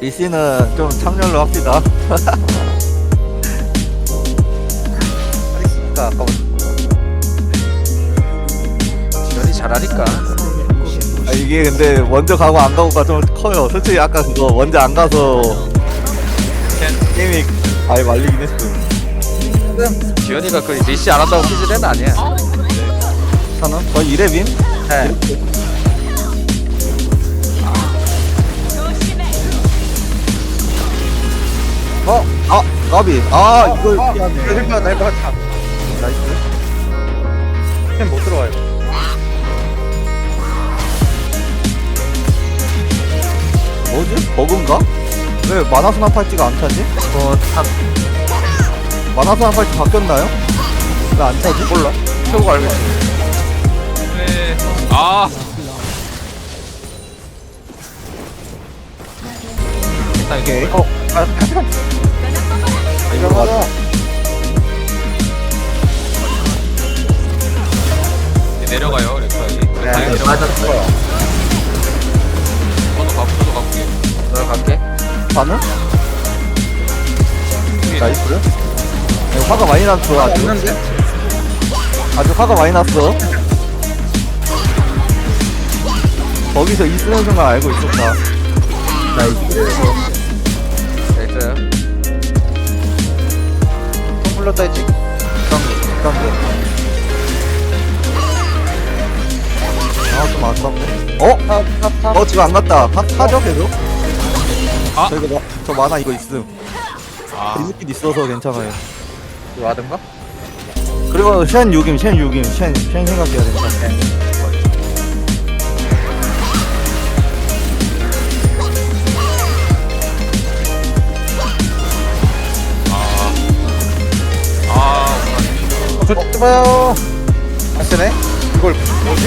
리씨는 좀 창렬로 합시다. 하겠습니까 아까부터 지연이 잘하니까 아, 이게 근데 먼저 가고 안 가고가 좀 커요. 솔직히 아까 그거 먼저 안 가서 게임이 아예 말리긴 했 음. 지연이가 그 리시 안 한다고 퀴즈는 아니야 저는 거의 2렙임? 네. 어? 아, 까비. 아, 이걸 어, 피하네. 헬퍼 참 나이스. 못 들어와요 뭐지? 버그인가? 왜 만화순환 팔찌가 안 차지? 어 참 만화순환 팔찌 바뀌었나요? 왜안 차지? 몰라 최고 알겠지 네. 아. 일단 오케이. 어, 아, 아, 이거 맞아. 내려가요 렉사이. 네, 렉사이 내려가. 맞았어 저도 가고 저도 가볼게. 너 갈게 반응? 나이스. 화가 많이 났어, 아주. 있는데? 아주 화가 많이 났어. 거기서 이 쓰는 순간 알고 있었다. 나이스 나이스 손 불렀다 했지 깜짝이야. 깜짝이야. 아, 좀 아깝네. 어? 탑 탑 탑 어, 지금 안 갔다. 하, 하죠, 계속? 아. 저 이거, 마, 저 만화 이거 있음. 아. 리스킷 있어서 괜찮아요. 하든가? 그리고 쉔 6임, 쉔 6임. 쉔, 쉔 생각해야 된다. 아. 저 좁아요 안 쓰네? 이걸 뭐지?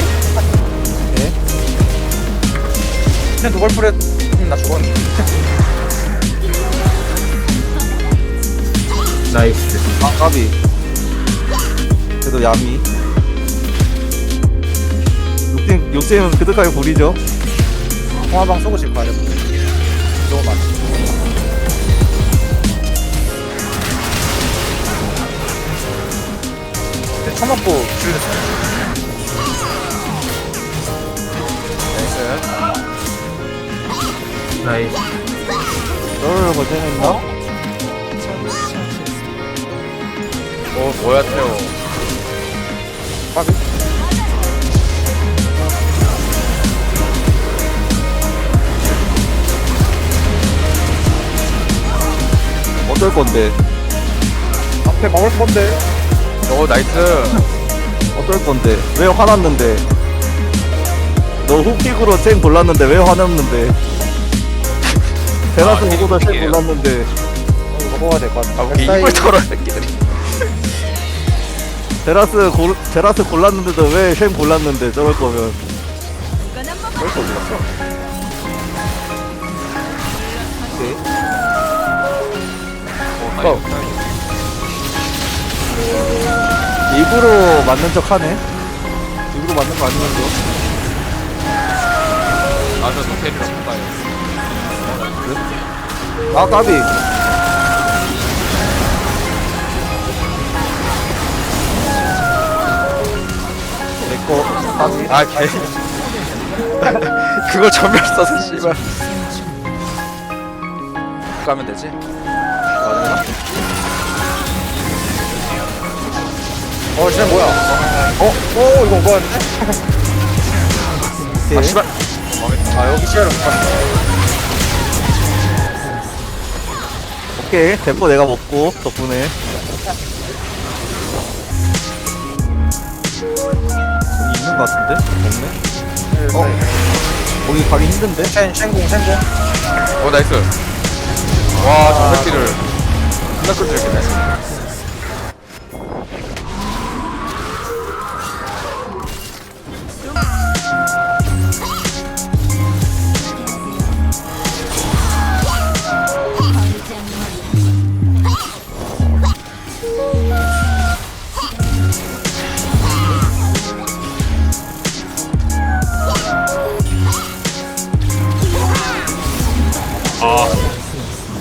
네. 그냥 두벌 뿌렸 음, 나 죽었네 나이스 아, 까비. 그래도 야미. 욕심, 욕심은 그득하게 부리죠. 통화방 쏘고 싶어 하려 너무 많지 근데 처음 맞고 줄였어 나이스 나이스 너를 고생했나? 어 뭐야 태호 빠비 어쩔 건데? 앞에 막을 건데 오 나이스 어쩔 건데? 왜 화났는데? 너 훅킥으로 쉔 골랐는데 왜 화났는데? 베라스 아, 쉔 훅킥이에요. 골랐는데 이거 먹어야 될 것 같아 아, 우리 입을 털어 새끼 베라스 골 베라스 골랐는데도 왜 쉔 골랐는데 저럴 거면 벌써 올랐어 오케이. 어. 일부러 맞는 척 하네. 일부러 맞는 거 아니면서. 아저 노텔이라 못 가요. 아 까비. 거 까비. 아개 그걸 전멸 써서 씨발 가면 되지 맞나? 어 진짜 뭐야 어? 어 이거 뭐였는데? 아 씨발 아 여기 봤네 오케이. 대포 내가 먹고 덕분에. 여기 있는 거 같은데? 없네. 어? 거기 가기 힘든데? 쉔 쉔공 쉔공 오 나이스 와저 새끼를 존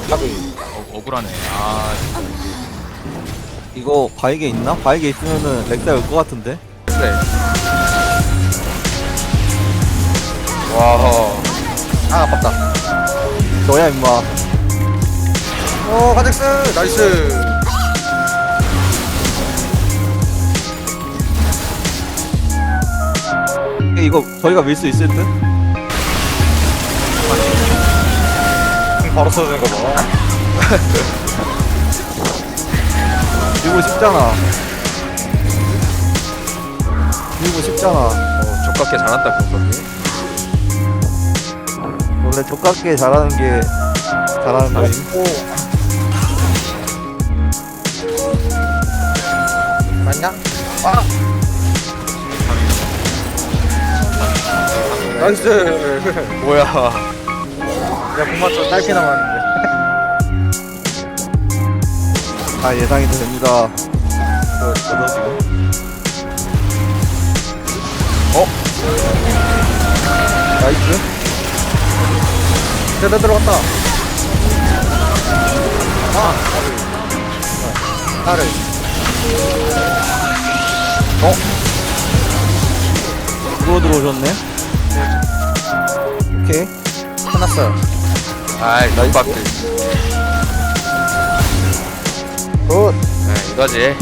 나 끈질기네 쿨하네. 아, 이거 바이게 있나? 바이게 있으면은 렉사 올것 같은데? 그래. 와. 아, 아깝다. 너야 임마 오, 가잭스! 나이스! 이거 저희가 밀 수 있을 듯? 바로 써주는 거 봐. 밀고 싶잖아 밀고 싶잖아 어, 족같게 잘한다, 그런 원래 족같게 잘하는 게 잘하는 거임 맞냐? 아! 나이스! 뭐야. 야, 공만 좀 짧게 남았는데. 다 예상이 됩니다 저, 저도 지금 어? 나이스 제대로 들어갔다. 아! 나를. 들어 들어오셨네 오케이 끝났어요. 아이. 나이스. 굿 네, 이거지.